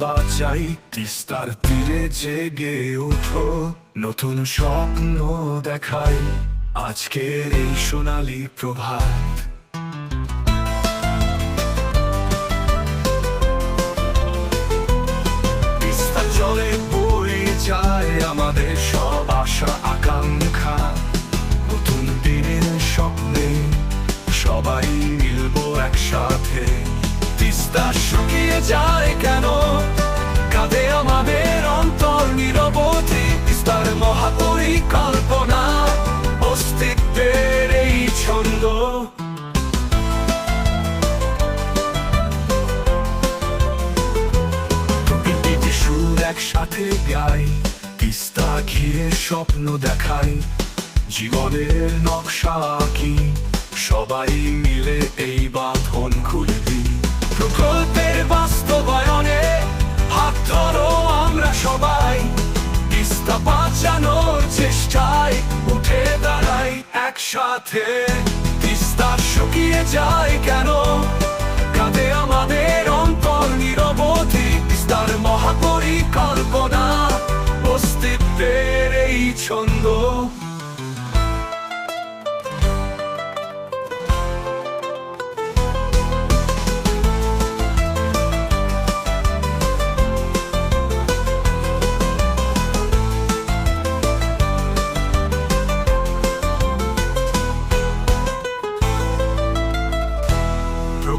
বাঁচাই তিস্তার তীরে জেগে উঠো, নতুন স্বপ্ন দেখাই। আজকের এই সোনালী প্রভাত। তিস্তা জলে যায় আমাদের সব আশা, আকাঙ্ক্ষা। নতুন দিনের স্বপ্নে সবাই মিলবো একসাথে। তিস্তা শুকিয়ে যায় কেন? কাঁদে আমাদের অন্তর নিরবধি তিস্তার মহাপরিকল্পনা, অস্তিত্বের এই ছন্দ। একসাথে গাই তিস্তা ঘিরে স্বপ্ন দেখাই জীবনের নকশা কি? সবাই মিলে এই বাঁধন খুলে দিই প্রকল্পের বাস্তবায়নে হাত ধরো আমরা সবাই। চেষ্টায় উঠে দাঁড়াই একসাথে। তিস্তা শুকিয়ে যায় কেন?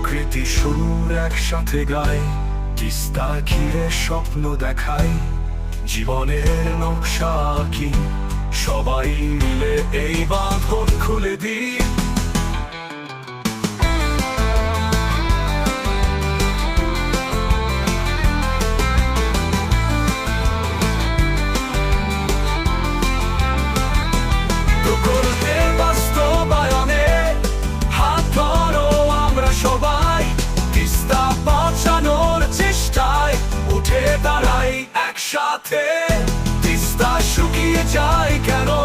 প্রকৃতি সুর একসাথে গায়, তিস্তা ঘিরে স্বপ্ন দেখায়, জীবনের নকশা কি সবাই মিলে এই বাঁধন খুলে দিই। সাথে তিস্তা শুকিয়ে যায় কেন?